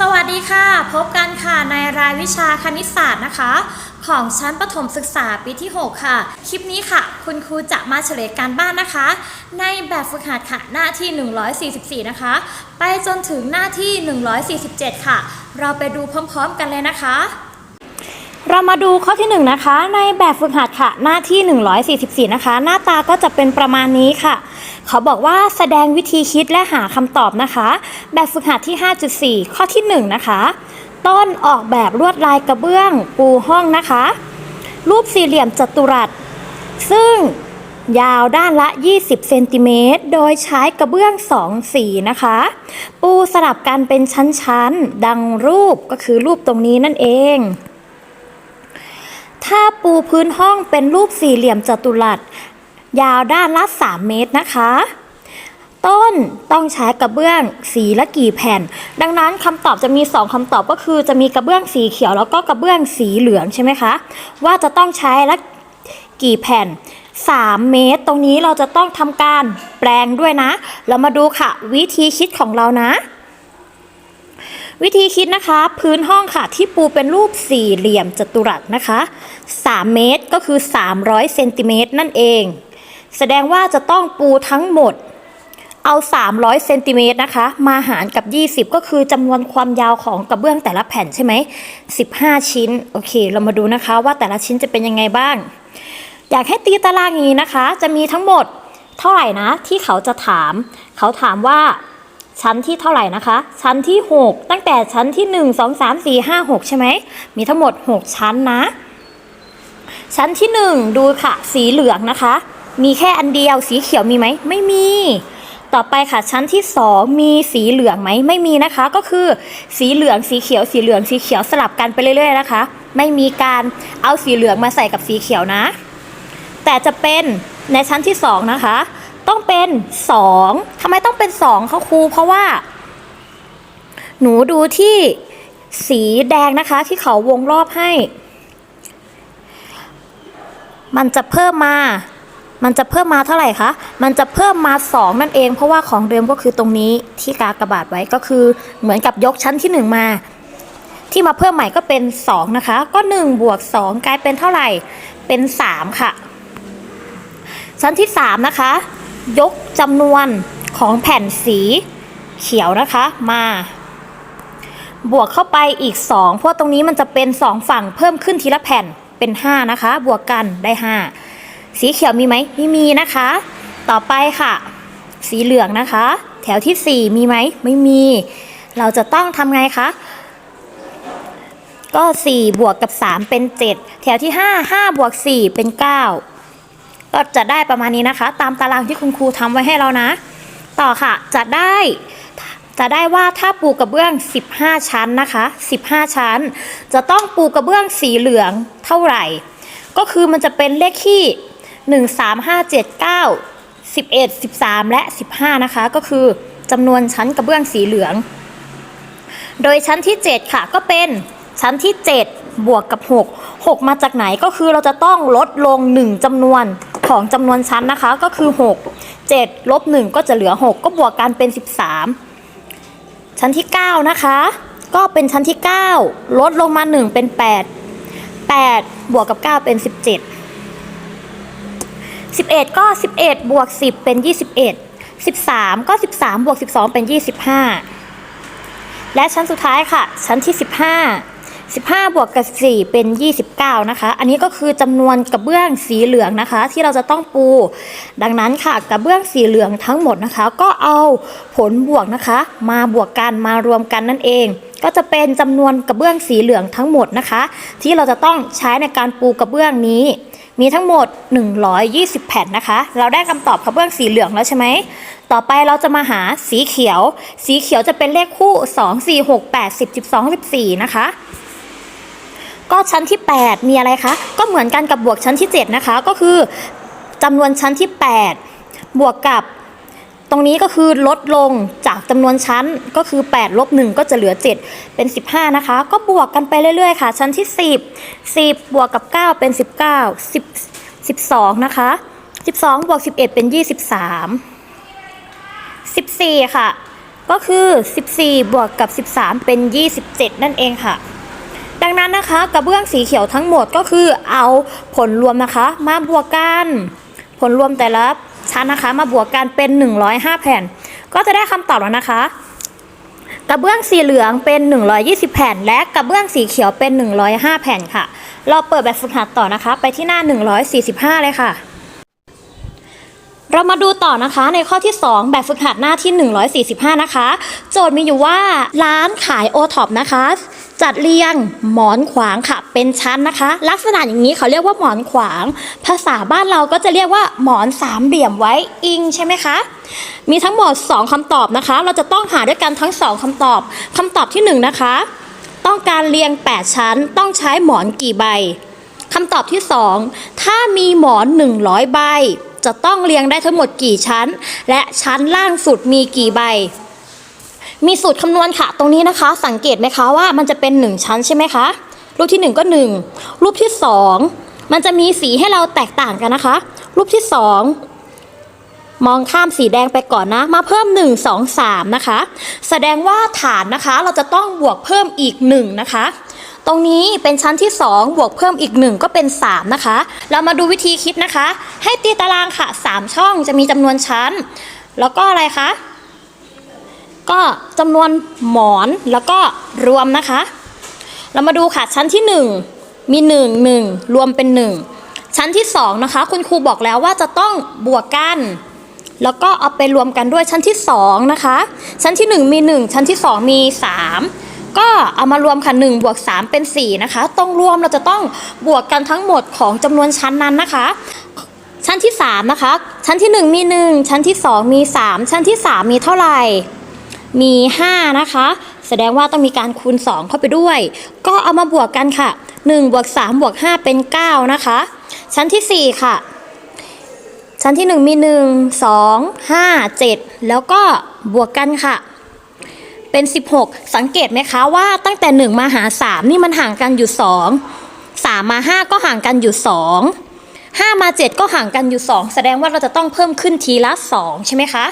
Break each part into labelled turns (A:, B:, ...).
A: สวัสดีค่ะ พบกันค่ะในรายวิชาคณิตศาสตร์นะคะ ของชั้นประถมศึกษาปีที่ 6 ค่ะ คลิปนี้ค่ะ คุณครูจะมาเฉลยการบ้านนะคะ ในแบบฝึกหัดค่ะหน้าที่ 144 นะคะ ไปจนถึงหน้าที่ 147 ค่ะ เราไปดูพร้อมๆกันเลยนะคะ เรามาดูข้อที่ 1 นะคะ ในแบบฝึกหัดค่ะหน้าที่ 144 นะคะ หน้าตาก็จะเป็นประมาณนี้ค่ะ เขาบอกว่าแสดงวิธีคิดและหาคำตอบนะคะ แบบฝึกหัดที่ 5.4 ข้อที่ 1 นะคะ ต้นออกแบบลวดลายกระเบื้อง ปูห้องนะคะ รูปสี่เหลี่ยมจัตุรัส ซึ่งยาวด้านละ 20 เซนติเมตร โดยใช้กระเบื้อง 2 สีนะคะ ปูสลับกันเป็นชั้น ๆ ดังรูปก็คือรูปตรงนี้นั่นเอง ถ้าปูพื้นห้องเป็นรูปสี่เหลี่ยมจัตุรัส ยาวด้านละ3 เมตรนะคะ ต้นต้องใช้กระเบื้องสีละกี่แผ่น ดังนั้นคำตอบจะมี 2คำตอบก็คือจะมีกระเบื้องสีเขียวแล้วก็กระเบื้องสีเหลืองใช่ไหมคะ ว่าจะต้องใช้ละกี่แผ่น 3 เมตร ตรงนี้เราจะต้องทำการแปลงด้วยนะ เรามาดูค่ะ วิธีคิดของเรานะวิธีคิดนะคะ พื้นห้องค่ะที่ปูเป็นรูปสี่เหลี่ยมจัตุรัสนะคะ 3 เมตรก็คือ 300เซนติเมตรนั่นเอง แสดงว่าจะต้องปูทั้งหมด เอา 300เซนติเมตรนะคะ มาหารกับ 20 ก็คือจำนวนความยาวของกระเบื้องแต่ละแผ่นใช่ไหม 15 ชิ้น โอเค เรามาดูนะคะว่าแต่ละชิ้นจะเป็นยังไงบ้าง อยากให้ตีตารางงนี้นะคะ จะมีทั้งหมดเท่าไหร่นะ ที่เขาจะถาม เขาถามว่าชั้นที่เท่าไหร่นะคะ ชั้นที่ 6 ตั้งแต่ชั้นที่ 1 2 3 4 5 6 ใช่ไหม มีทั้งหมด 6 ชั้นนะ ชั้นที่ 1 ดูค่ะ สีเหลืองนะคะ มีแค่อันเดียวสีเขียวมีไหม ไม่มี ต่อไปค่ะชั้นที่ 2 มีสีเหลืองไหม ไม่มีนะคะ ก็คือสีเหลืองสีเขียวสีเหลืองสีเขียวสลับกันไปเรื่อยๆนะคะ ไม่มีการเอาสีเหลืองมาใส่กับสีเขียวนะ แต่จะเป็นในชั้นที่ 2 นะคะ ต้องเป็น 2ทำไมต้องเป็น2คะครูเพราะว่า หนูดูที่สีแดงนะคะที่เขาวงรอบให้ มันจะเพิ่มมา มันจะเพิ่มมาเท่าไหร่คะ มันจะเพิ่มมา 2 นั่นเอง เพราะว่าของเดิมก็คือตรงนี้ที่กากระบาดไว้ก็คือเหมือนกับยกชั้นที่ 1 มา ที่มาเพิ่มใหม่ก็เป็น 2 นะคะ ก็1บวก2กลายเป็นเท่าไหร่เป็น 3 ค่ะ ชั้นที่ 3 นะคะ ยกจำนวนของแผ่นสีเขียวนะคะมาบวกเข้าไปอีก 2 เพราะตรงนี้มันจะเป็น 2 ฝั่งเพิ่มขึ้นทีละแผ่นเป็น 5 นะคะ บวกกันได้ 5 สีเขียวมีไหมไม่มีนะคะ ต่อไปค่ะ สีเหลืองนะคะ แถวที่ 4 มีไหมไม่มี เราจะต้องทำไงคะก็ 4 บวกกับ 3 เป็น 7 แถวที่ 5 5 บวก 4 เป็น 9 ก็จะได้ประมาณนี้นะคะ ตามตารางที่คุณครูทำไว้ให้เรานะ ต่อค่ะจะได้จะได้ว่าถ้าปูกระเบื้อง 15 ชั้นนะคะ 15 ชั้น จะต้องปูกระเบื้องสีเหลืองเท่าไหร่ ก็คือมันจะเป็นเลขที่ 1 3 5 7 9 11 13 และ 15 นะคะ ก็คือจำนวนชั้นกระเบื้องสีเหลือง โดยชั้นที่ 7 ค่ะก็เป็นชั้นที่ 7 บวกกับ 6 6 มาจากไหนก็คือเราจะต้องลดลง 1จำนวนของจำนวนชั้นนะคะก็คือ 6 7ลบ1ก็จะเหลือ 6 ก็บวกกันเป็น 13 ชั้นที่ 9 นะคะ ก็เป็นชั้นที่ 9 ลดลงมา 1 เป็น 8 8 บวกกับ 9 เป็น 17 11 ก็ 11 บวก 10 เป็น 21 13 ก็ 13 บวก 12 เป็น 25 และชั้นสุดท้ายค่ะ ชั้นที่ 15 15 บวกกับ4เป็น 29 นะคะ อันนี้ก็คือจำนวนกระเบื้องสีเหลืองนะคะ ที่เราจะต้องปู ดังนั้นค่ะกระเบื้องสีเหลืองทั้งหมดนะคะ ก็เอาผลบวกนะคะ มาบวกกันมารวมกันนั่นเอง ก็จะเป็นจำนวนกระเบื้องสีเหลืองทั้งหมดนะคะ ที่เราจะต้องใช้ในการปูกระเบื้องนี้ มีทั้งหมด 120 แผ่นนะคะ เราได้คำตอบกระเบื้องสีเหลืองแล้วใช่ไหม ต่อไปเราจะมาหาสีเขียว สีเขียวจะเป็นเลขคู่ 2 4 6 8 10 12 14 นะคะ ก็ชั้นที่ 8 มีอะไรคะ ก็เหมือนกันกับบวกชั้นที่ 7 นะคะ ก็คือจำนวนชั้นที่ 8 บวกกับ ตรงนี้ก็คือลดลงจากจำนวนชั้นก็คือ8ลบ1ก็จะเหลือ 7 เป็น 15 นะคะ ก็บวกกันไปเรื่อยๆ ค่ะ ชั้นที่ 10 10 บวกกับ 9 เป็น 19 10 12 นะคะ 12 บวก 11 เป็น 23 14 ค่ะ ก็คือ 14 บวกกับ 13 เป็น 27 นั่นเองค่ะ ดังนั้นนะคะกระเบื้องสีเขียวทั้งหมดก็คือเอาผลรวมนะคะ มาบวกกัน ผลรวมแต่ละ ชั้นนะคะ มาบวกกันเป็น 105 แผ่น ก็จะได้คำตอบแล้วนะคะ กระเบื้องสีเหลืองเป็น 120 แผ่น และกระเบื้องสีเขียวเป็น 105 แผ่นค่ะ เราเปิดแบบฝึกหัดต่อนะคะ ไปที่หน้า 145 เลยค่ะ เรามาดูต่อนะคะในข้อที่ 2 แบบฝึกหัดหน้าที่ 145 นะคะ โจทย์มีอยู่ว่าร้านขายโอท็อปนะคะ จัดเรียงหมอนขวางค่ะ เป็นชั้นนะคะ ลักษณะอย่างนี้เขาเรียกว่าหมอนขวาง ภาษาบ้านเราก็จะเรียกว่าหมอนสามเหลี่ยมไว้อิงใช่ไหมคะ มีทั้งหมด 2คำตอบนะคะ เราจะต้องหาด้วยกันทั้ง 2คำตอบคำตอบที่ 1 นะคะ ต้องการเรียง 8 ชั้น ต้องใช้หมอนกี่ใบคำตอบที่ 2 ถ้ามีหมอน 100 ใบ จะต้องเรียงได้ทั้งหมดกี่ชั้น และชั้นล่างสุดมีกี่ใบ มีสูตรคำนวณค่ะ ตรงนี้นะคะ สังเกตไหมคะว่ามันจะเป็น 1 ชั้นใช่ไหมคะ รูปทีหนึ่1 ก็ 1 รูปที่ 2 มันจะมีสีให้เราแตกต่างกันนะคะ รูปที่ 2 มองข้ามสีแดงไปก่อนนะ มาเพิ่ม 1 2 3 นะคะ แสดงว่าฐานนะคะเราจะต้องบวกเพิ่มอีก 1 นะคะ ตรงนี้เป็นชั้นที่ 2 บวกเพิ่มอีก 1 ก็เป็น 3 นะคะ เรามาดูวิธีคิดนะคะ ให้ตีตารางค่ะ 3 ช่องจะมีจำนวนชั้น แล้วก็อะไรคะ ก็จำนวนหมอนแล้วก็รวมนะคะ เรามาดูค่ะชั้นที่ 1 มี 1 1 รวมเป็น 1 ชั้นที่ 2 นะคะ คุณครูบอกแล้วว่าจะต้องบวกกันแล้วก็เอาไปรวมกันด้วยชั้นที่ 2 นะคะ ชั้นที่ 1 มี 1 ชั้นที่ 2 มี 3 ก็เอามารวมค่ะ1บวก3เป็น 4 นะคะ ต้องรวมเราจะต้องบวกกันทั้งหมดของจำนวนชั้นนั้นนะคะ ชั้นที่ 3 นะคะ ชั้นที่ 1 มี 1 ชั้นที่ 2 มี 3 ชั้นที่ 3 มีเท่าไหร่ มี 5 นะคะ แสดงว่าต้องมีการคูณ 2 เข้าไปด้วย ก็เอามาบวกกันค่ะ1บวก3บวก5เป็น 9 นะคะ ชั้นที่ 4 ค่ะชั้นที่ 1 มี 1 2 5 7 แล้วก็บวกกันค่ะ เป็น 16 สังเกตไหมคะว่าตั้งแต่ 1 มาหา 3 นี่มันห่างกันอยู่ 2 3 มา 5 ก็ห่างกันอยู่ 2 5 มา 7 ก็ห่างกันอยู่ 2 แสดงว่าเราจะต้องเพิ่มขึ้นทีละ 2 ใช่ไหมคะ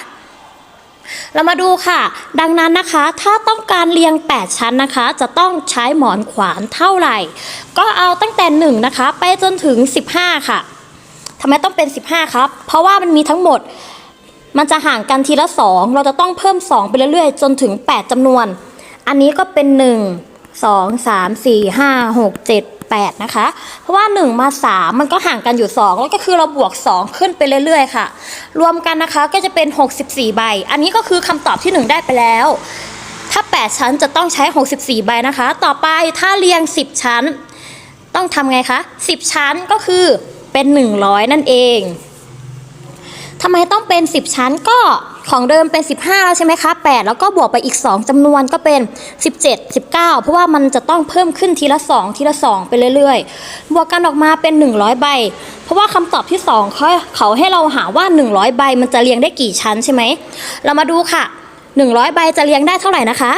A: เรามาดูค่ะ ดังนั้นนะคะ ถ้าต้องการเรียง 8 ชั้นนะคะ จะต้องใช้หมอนขวานเท่าไหร่ ก็เอาตั้งแต่ 1 นะคะ ไปจนถึง 15 ค่ะทำไมต้องเป็น 15 ครับ เพราะว่ามันมีทั้งหมด มันจะห่างกันทีละ 2 เราจะต้องเพิ่ม 2 ไปเรื่อยๆ จนถึง 8จำนวน อันนี้ก็เป็น 1 2 3 4 5 6 7 8 นะคะ เพราะว่า 1 มา 3 มันก็ห่างกันอยู่ 2 แล้วก็คือเราบวก 2 ขึ้นไปเรื่อยๆ ค่ะ รวมกันนะคะก็จะเป็น 64 ใบ อันนี้ก็คือคำตอบที่ 1 ได้ไปแล้ว ถ้า 8 ชั้นจะต้องใช้ 64 ใบนะคะ ต่อไปถ้าเรียง 10 ชั้น ต้องทำไงคะ 10 ชั้นก็คือเป็น 100 นั่นเอง ทำไมต้องเป็น 10 ชั้นก็ของเดิมเป็น 15แล้วใช่ไหมคะ 8 แล้วก็บวกไปอีก 2จำนวนก็เป็น 17 19 เพราะว่ามันจะต้องเพิ่มขึ้นทีละ 2 ทีละ 2 ไปเรื่อยๆ บวกกันออกมาเป็น 100 ใบ เพราะว่าคำตอบที่ 2เขาเขาให้เราหาว่า 100 ใบมันจะเรียงได้กี่ชั้นใช่ไหม เรามาดูค่ะ 100 ใบจะเรียงได้เท่าไหร่นะคะ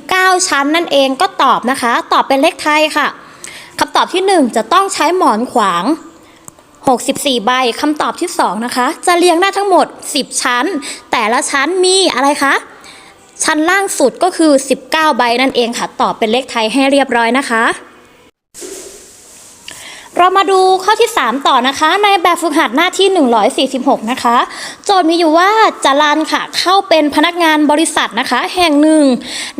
A: 19 ชั้นนั่นเองก็ตอบนะคะ ตอบเป็นเลขไทยค่ะคำตอบที่ 1 จะต้องใช้หมอนขวาง 64 ใบคำตอบที่ 2 นะคะ จะเรียงได้ทั้งหมด 10 ชั้น แต่ละชั้นมีอะไรคะ ชั้นล่างสุดก็คือ 19 ใบนั่นเองค่ะ ตอบเป็นเลขไทยให้เรียบร้อยนะคะ เรามาดูข้อที่ 3 ต่อนะคะ ในแบบฝึกหัดหน้าที่ 146 นะคะ โจทย์มีอยู่ว่าจรันค่ะ เข้าเป็นพนักงานบริษัทนะคะ แห่งหนึ่ง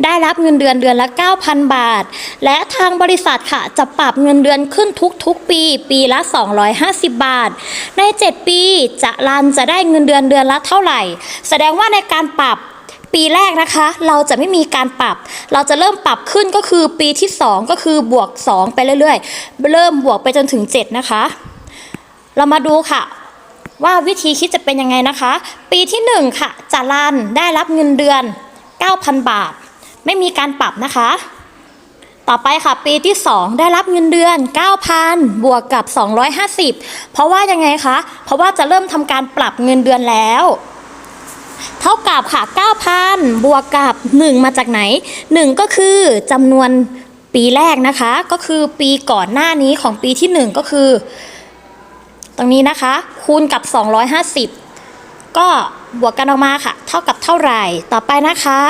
A: ได้รับเงินเดือนเดือนละ 9,000 บาท และทางบริษัทค่ะจะปรับเงินเดือนขึ้นทุกๆ ปี ปีละ 250 บาท ใน 7 ปีจรันจะได้เงินเดือนเดือนละเท่าไหร่ แสดงว่าในการปรับ ปีแรกนะคะ เราจะไม่มีการปรับ เราจะเริ่มปรับขึ้นก็คือปีที่ 2 ก็คือบวก 2 ไปเรื่อยๆ เริ่มบวกไปจนถึง 7 นะคะ เรามาดูค่ะว่าวิธีคิดจะเป็นยังไงนะคะ ปีที่ 1 ค่ะจารันได้รับเงินเดือน 9,000 บาท ไม่มีการปรับนะคะ ต่อไปค่ะ ปีที่ 2 ได้รับเงินเดือน 9,000 บวกกับ 250 เพราะว่ายังไงคะ เพราะว่าจะเริ่มทำการปรับเงินเดือนแล้ว เท่ากับค่ะ 9,000 บวกกับ 1 มาจากไหน 1 ก็คือจำนวนปีแรกนะคะ ก็คือปีก่อนหน้านี้ของปีที่ 1 ก็คือ ตรงนี้นะคะ คูณกับ 250 ก็บวกกันออกมาค่ะ เท่ากับเท่าไหร่ ต่อไปนะคะ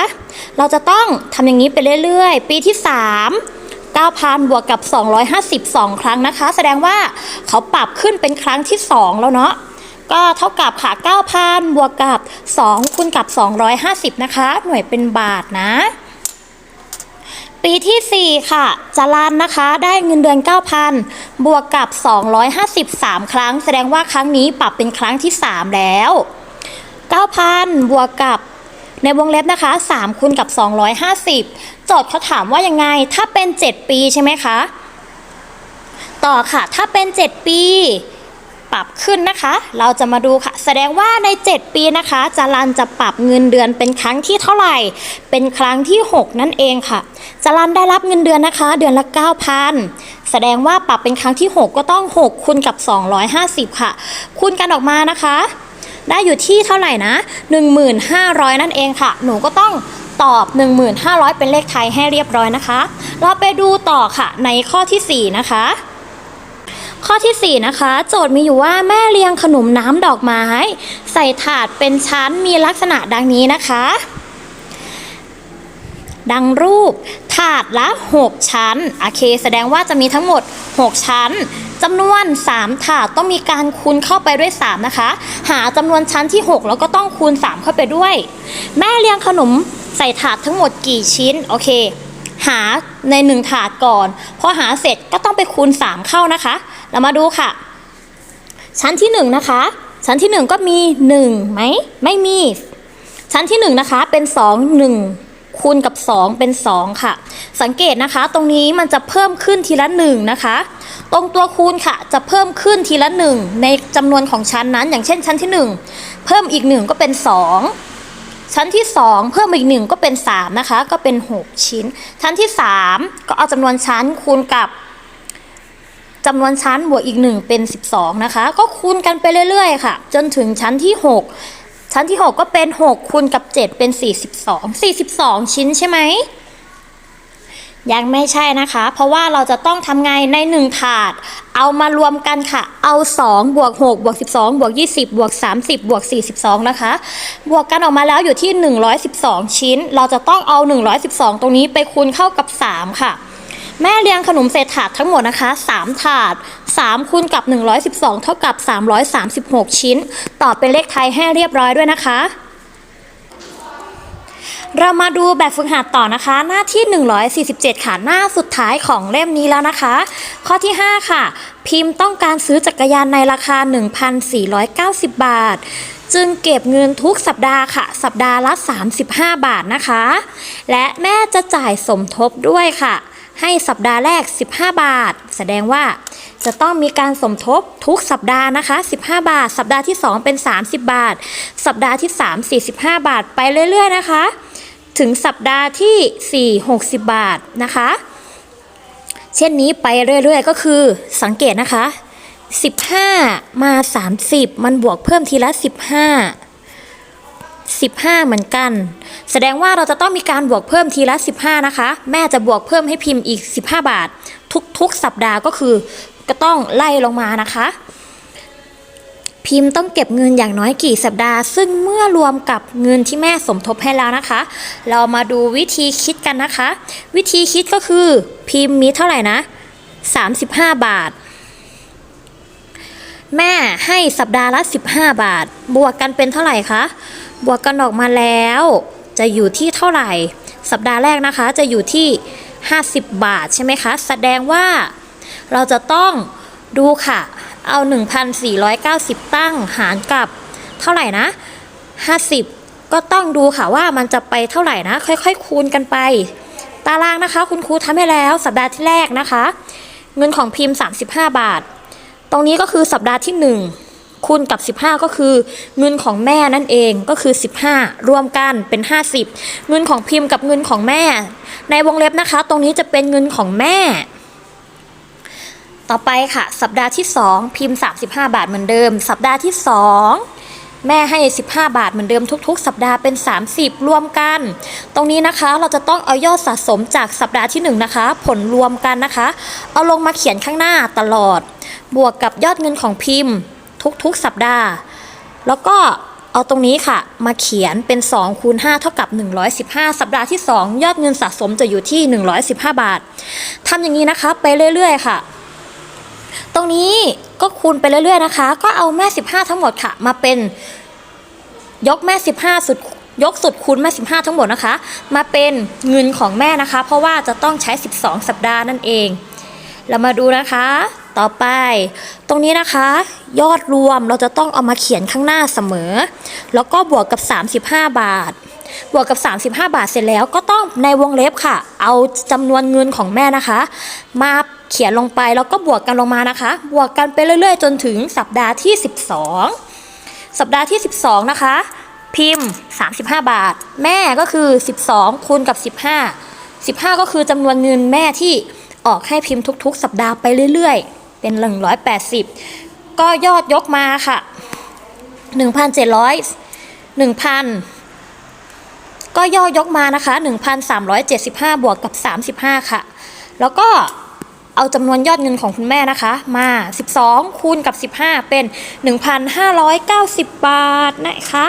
A: เราจะต้องทำอย่างนี้ไปเรื่อยๆ ปีที่ 3 9,000 บวกกับ 252 ครั้งนะคะ แสดงว่าเขาปรับขึ้นเป็นครั้งที่ 2 แล้วเนาะ ก็เท่ากับค่ะ9,000บวกกับ 2คูณกับ 250 นะคะ หน่วยเป็นบาทนะ ปีที่ 4 ค่ะจารันนะคะ ได้เงินเดือน 9,000 บวกกับ 253 ครั้ง แสดงว่าครั้งนี้ปรับเป็นครั้งที่ 3 แล้ว 9,000 บวกกับในวงเล็บนะคะ 3คูณกับ 250 โจทย์เขาถามว่ายังไง ถ้าเป็น 7 ปีใช่ไหมคะ ต่อค่ะ ถ้าเป็น 7 ปี ปรับขึ้นนะคะ เราจะมาดูค่ะ แสดงว่าใน 7 ปีนะคะจารันจะปรับเงินเดือนเป็นครั้งที่เท่าไหร่ เป็นครั้งที่ 6 นั่นเองค่ะจารันได้รับเงินเดือนนะคะ เดือนละ 9,000 แสดงว่าปรับเป็นครั้งที่ 6 ก็ต้อง 6 คูณกับ 250 ค่ะ คูณกันออกมานะคะ ได้อยู่ที่เท่าไหร่นะ 1,500 นั่นเองค่ะ หนูก็ต้องตอบ 1,500 เป็นเลขไทยให้เรียบร้อยนะคะ เราไปดูต่อค่ะในข้อทีสี่4 นะคะ ข้อที่ 4 นะคะ โจทย์มีอยู่ว่าแม่เลี้ยงขนมน้ำดอกไม้ ใส่ถาดเป็นชั้นมีลักษณะดังนี้นะคะ ดังรูปถาดละ 6 ชั้น โอเค แสดงว่าจะมีทั้งหมด 6 ชั้นจำนวน 3 ถาดต้องมีการคูณเข้าไปด้วย 3 นะคะ หาจำนวนชั้นที่ 6 แล้วก็ต้องคูณ 3 เข้าไปด้วย แม่เลี้ยงขนมใส่ถาดทั้งหมดกี่ชิ้น โอเค หาใน 1 ถาดก่อน พอหาเสร็จก็ต้องไปคูณ 3 เข้านะคะ เรามาดูค่ะ ชั้นที่1นะคะ ชั้นที่ 1 ก็มี1ไหมไม่มี ชั้นที่ 1 นะคะ เป็น 2 1 คูณกับ 2 เป็น 2 ค่ะ สังเกตนะคะ ตรงนี้มันจะเพิ่มขึ้นทีละ 1 นะคะ ตรงตัวคูณค่ะ จะเพิ่มขึ้นทีละ 1 ในจำนวนของชั้นนั้น อย่างเช่นชั้นที่ 1 เพิ่มอีก 1 ก็เป็น 2ชั้นที่ 2 เพิ่มอีก 1 ก็เป็น 3 นะคะ ก็เป็น 6 ชิ้น ชั้นที่ 3 ก็เอาจำนวนชั้นคูณกับ จำนวนชั้นบวกอีก 1 เป็น 12 นะคะ ก็คูณกันไปเรื่อยๆ ค่ะ จนถึงชั้นที่ 6 ชั้นที่ 6 ก็เป็น 6 คูณกับ 7 เป็น 42 42 ชิ้นใช่ไหมยังไม่ใช่นะคะ เพราะว่าเราจะต้องทำไงใน 1 ถาด เอามารวมกันค่ะ เอา 2 บวก 6 บวก 12 บวก 20 บวก 30 บวก 42 นะคะ บวกกันออกมาแล้วอยู่ที่ 112 ชิ้น เราจะต้องเอา 112 ตรงนี้ไปคูณเข้ากับ 3 ค่ะ แม่เลี้ยงขนมเศษถาดทั้งหมดนะคะ 3 ถาด 3คูณกับ 112 เท่ากับ 336 ชิ้น ตอบเป็นเลขไทยให้เรียบร้อยด้วยนะคะ เรามาดูแบบฝึกหัดต่อนะคะ หน้าที่ 147 ค่ะ หน้าสุดท้ายของเล่มนี้แล้วนะคะ ข้อที่ 5 ค่ะ พิมพ์ต้องการซื้อจักรยานในราคา 1,490 บาทจึงเก็บเงินทุกสัปดาห์ค่ะ สัปดาห์ละ 35 บาทนะคะ และแม่จะจ่ายสมทบด้วยค่ะ ให้สัปดาห์แรก 15 บาท แสดงว่าจะต้องมีการสมทบทุกสัปดาห์นะคะ 15 บาท สัปดาห์ที่ 2 เป็น 30 บาท สัปดาห์ที่ 3 45 บาท ไปเรื่อย ๆ นะคะ ถึงสัปดาห์ที่ 4 60 บาทนะคะ เช่นนี้ไปเรื่อย ๆ ก็คือสังเกตนะคะ 15 มา 30 มันบวกเพิ่มทีละ 15 15 เหมือนกัน แสดงว่าเราจะต้องมีการบวกเพิ่มทีละ 15 นะคะ แม่จะบวกเพิ่มให้พิมพ์อีก 15 บาท ทุกๆ สัปดาห์ก็คือก็ต้องไล่ลงมานะคะ พิมพ์ต้องเก็บเงินอย่างน้อยกี่สัปดาห์ ซึ่งเมื่อรวมกับเงินที่แม่สมทบให้แล้วนะคะ เรามาดูวิธีคิดกันนะคะ วิธีคิดก็คือพิมพ์มีเท่าไหร่นะ 35 บาทแม่ให้สัปดาห์ละ 15 บาท บวกกันเป็นเท่าไหร่คะ บวกกันออกมาแล้ว จะอยู่ที่เท่าไหร่ สัปดาห์แรกนะคะจะอยู่ที่ 50 บาทใช่ไหมคะ แสดงว่าเราจะต้องดูค่ะ เอา 1,490 ตั้งหารกับเท่าไหร่นะ 50 ก็ต้องดูค่ะว่ามันจะไปเท่าไหร่นะ ค่อยๆคูณกันไป ตารางนะคะ คุณครูทำให้แล้วสัปดาห์ที่แรกนะคะ เงินของพิมพ์ 35 บาท ตรงนี้ก็คือสัปดาห์ที่ 1 คูณกับ 15 ก็คือเงินของแม่นั่นเองก็คือ 15 รวมกันเป็น 50 เงินของพิมพ์กับเงินของแม่ ในวงเล็บนะคะ ตรงนี้จะเป็นเงินของแม่ ต่อไปค่ะ สัปดาห์ที่ 2 พิมพ์ 35 บาทเหมือนเดิม สัปดาห์ที่ 2 แม่ให้ 15 บาทเหมือนเดิมทุก ๆ สัปดาห์เป็น 30 รวมกัน ตรงนี้นะคะเราจะต้องเอายอดสะสมจากสัปดาห์ที่ 1 นะคะ ผลรวมกันนะคะ เอาลงมาเขียนข้างหน้าตลอด บวกกับยอดเงินของพิมพ์ ทุกๆ สัปดาห์ แล้วก็เอาตรงนี้ค่ะ มาเขียนเป็น2คูณ5เท่ากับ 115 สัปดาห์ที่ 2 ยอดเงินสะสมจะอยู่ที่ 115 บาททำอย่างนี้นะคะ ไปเรื่อยๆ ค่ะ ตรงนี้ก็คูณไปเรื่อยๆนะคะ ก็เอาแม่ 15 ทั้งหมดค่ะ มาเป็นยกแม่ 15 สุดยกสุดคูณแม่ 15 ทั้งหมดนะคะ มาเป็นเงินของแม่นะคะ เพราะว่าจะต้องใช้ 12 สัปดาห์นั่นเอง เรามาดูนะคะ ต่อไป ตรงนี้นะคะ ยอดรวมเราจะต้องเอามาเขียนข้างหน้าเสมอ แล้วก็บวกกับ 35 บาท บวกกับ 35 บาทเสร็จแล้วก็ต้องในวงเล็บค่ะ เอาจำนวนเงินของแม่นะคะ มาเขียนลงไปแล้วก็บวกกันลงมานะคะ บวกกันไปเรื่อยๆ จนถึงสัปดาห์ที่ 12 สัปดาห์ที่ 12 นะคะ พิมพ์ 35 บาท แม่ก็คือ 12คูณกับ 15 15 ก็คือจำนวนเงินแม่ที่ออกให้พิมพ์ทุก ๆ สัปดาห์ไปเรื่อย ๆ เป็น 180 ก็ยอดยกมาค่ะ 1,700 1,000 ก็ย่อยกมานะคะ 1,375 บวกกับ 35 ค่ะ แล้วก็เอาจำนวนยอดเงินของคุณแม่นะคะ มา 12 คูณกับ 15 เป็น 1,590 บาทนะคะ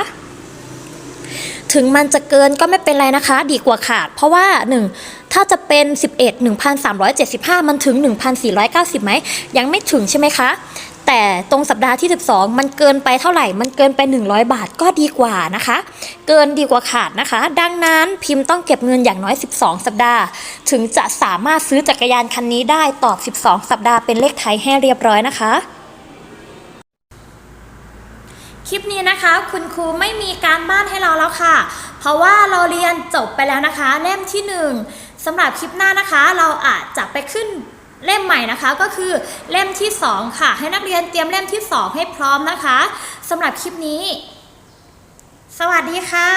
A: ถึงมันจะเกินก็ไม่เป็นไรนะคะ ดีกว่าขาด เพราะว่า 1 ถ้าจะเป็น 11 1,375 มันถึง 1,490ไหม ยังไม่ถึงใช่ไหมคะ แต่ตรงสัปดาห์ที่ 12 มันเกินไปเท่าไหร่ มันเกินไป 100 บาทก็ดีกว่านะคะ เกินดีกว่าขาดนะคะ ดังนั้นพิมพ์ต้องเก็บเงินอย่างน้อย 12 สัปดาห์ ถึงจะสามารถซื้อจักรยานคันนี้ได้ตอบ 12 สัปดาห์เป็นเลขไทยให้เรียบร้อยนะคะคลิปนี้นะคะคุณครูไม่มีการบ้านให้เราแล้วค่ะ เพราะว่าเราเรียนจบไปแล้วนะคะ เล่มที่ 1 สำหรับคลิปหน้านะคะเราอาจจะไปขึ้นเล่มใหม่นะคะก็คือเล่มที่ 2 ค่ะ ให้นักเรียนเตรียมเล่มที่ 2 ให้พร้อมนะคะสำหรับคลิปนี้ สวัสดีค่ะ